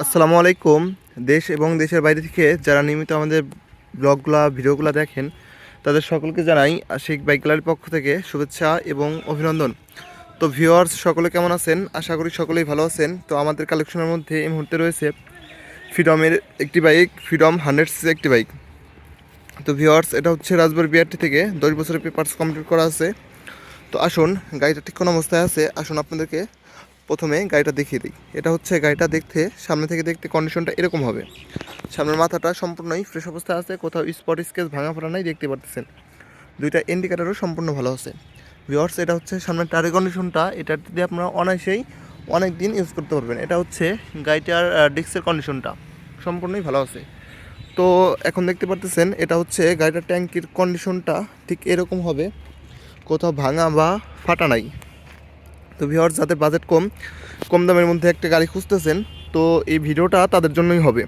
আসসালামু আলাইকুম। দেশ এবং দেশের বাইরে থেকে যারা নিয়মিত আমাদের ব্লগগুলো, ভিডিওগুলো দেখেন, তাদের সকলকে জানাই আশিক বাইক গ্যালারির পক্ষ থেকে শুভেচ্ছা এবং অভিনন্দন। তো ভিউয়ার্স, সকলে কেমন আছেন? আশা করি সকলেই ভালো আছেন। তো আমাদের কালেকশনের মধ্যে এই মুহূর্তে রয়েছে ফ্রিডমের একটি বাইক, ফ্রিডম হান্ড্রেড সিসি একটি বাইক। তো ভিউয়ার্স, এটা হচ্ছে রাজবাড়ি বিআরটি থেকে দশ বছরের পেপার্স কমপ্লিট করা আছে। তো আসুন, গাড়িটা ঠিক কোন অবস্থায় আছে, আসুন আপনাদেরকে প্রথমে গাড়িটা দেখিয়ে দিই। এটা হচ্ছে গাড়িটা দেখতে, সামনে থেকে দেখতে কন্ডিশনটা এরকম হবে। সামনের মাথাটা সম্পূর্ণই ফ্রেশ অবস্থায় আছে, কোথাও স্পট স্কেচ ভাঙা ফোড়া নাই, দেখতে পারতেছেন। দুইটা ইন্ডিকেটারও সম্পূর্ণ ভালো আছে। ভিওর্স এটা হচ্ছে সামনের টায়ারের কন্ডিশনটা এটা দিয়ে আপনারা অনায়াসেই অনেক দিন ইউজ করতে পারবেন, এটা হচ্ছে গাড়িটার ডিস্কের কন্ডিশনটা সম্পূর্ণই ভালো আছে। তো এখন দেখতে পারতেছেন, এটা হচ্ছে গাড়িটার ট্যাঙ্কির কন্ডিশনটা ঠিক এরকম হবে। কোথাও ভাঙা বা ফাটা নাই। তো ভিওয়ার্স যাদের বাজেট কম কম দামের মধ্যে একটা গাড়ি খুঁজতেছেন, তো এই ভিডিওটা তাদের জন্যই হবে।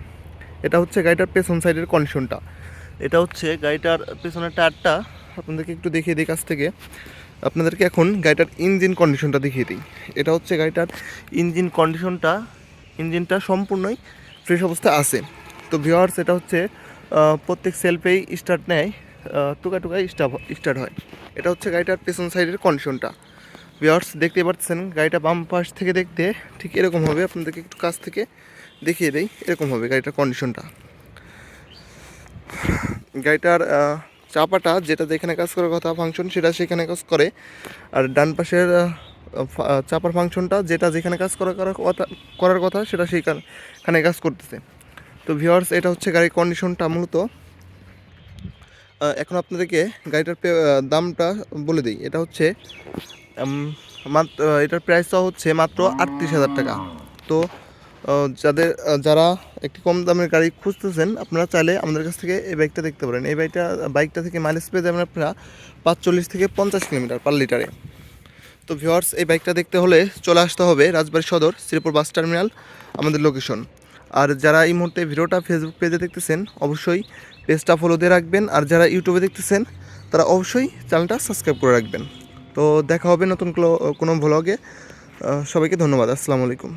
এটা হচ্ছে গাড়িটার পেছন সাইডের কন্ডিশনটা এটা হচ্ছে গাড়িটার পেছনের টায়ারটা আপনাদেরকে একটু দেখিয়ে দিই কাছ থেকে। আপনাদেরকে এখন গাড়িটার ইঞ্জিন কন্ডিশনটা দেখিয়ে দিই। এটা হচ্ছে গাড়িটার ইঞ্জিন কন্ডিশনটা ইঞ্জিনটা সম্পূর্ণই ফ্রেশ অবস্থায় আছে। তো ভিওয়ার্স এটা হচ্ছে প্রত্যেক সেলফেই স্টার্ট নেয় টুকা টুকাই স্টার্ট স্টার্ট হয়। এটা হচ্ছে গাড়িটার পেছন সাইডের কন্ডিশনটা ভিওয়ার্স দেখতে পাচ্ছেন, গাড়িটা বাম পাশ থেকে দেখতে ঠিক এরকম হবে। আপনাদেরকে একটু কাছ থেকে দেখিয়ে দেই, এরকম হবে গাড়িটার কন্ডিশনটা গাড়িটার চাপাটা যেটা যেখানে কাজ করার কথা ফাংশন সেটা সেখানে কাজ করে। আর ডান পাশের চাপার ফাংশনটা যেটা যেখানে কাজ করার কথা করার কথা, সেটা সেইখানে কাজ করতেছে। তো ভিওয়ার্স এটা হচ্ছে গাড়ির কন্ডিশনটা মূলত। এখন আপনাদেরকে গাড়িটার দামটা বলে দিই। এটা হচ্ছে মাত্র এটার প্রাইসটা হচ্ছে মাত্র আটত্রিশ হাজার টাকা। তো যাদের যারা একটি কম দামের গাড়ি খুঁজতেছেন, আপনারা চাইলে আমাদের কাছ থেকে এই বাইকটা দেখতে পারেন। এই বাইকটা বাইকটা থেকে মাইলেজ পেয়ে যাবেন আপনারা পাঁচচল্লিশ থেকে পঞ্চাশ কিলোমিটার পার লিটারে তো ভিওয়ার্স এই বাইকটা দেখতে হলে চলে আসতে হবে রাজবাড়ি সদর, শ্রীপুর বাস টার্মিনাল, আমাদের লোকেশন আর যারা এই মুহূর্তে ভিডিওটা ফেসবুক পেজে দেখতেছেন, অবশ্যই পেজটা ফলো দিয়ে রাখবেন। আর যারা ইউটিউবে দেখতেছেন, তারা অবশ্যই চ্যানেলটা সাবস্ক্রাইব করে রাখবেন। তো দেখা হবে নতুন কোনো- ভ্লগে সবাইকে ধন্যবাদ। আসসালামু আলাইকুম।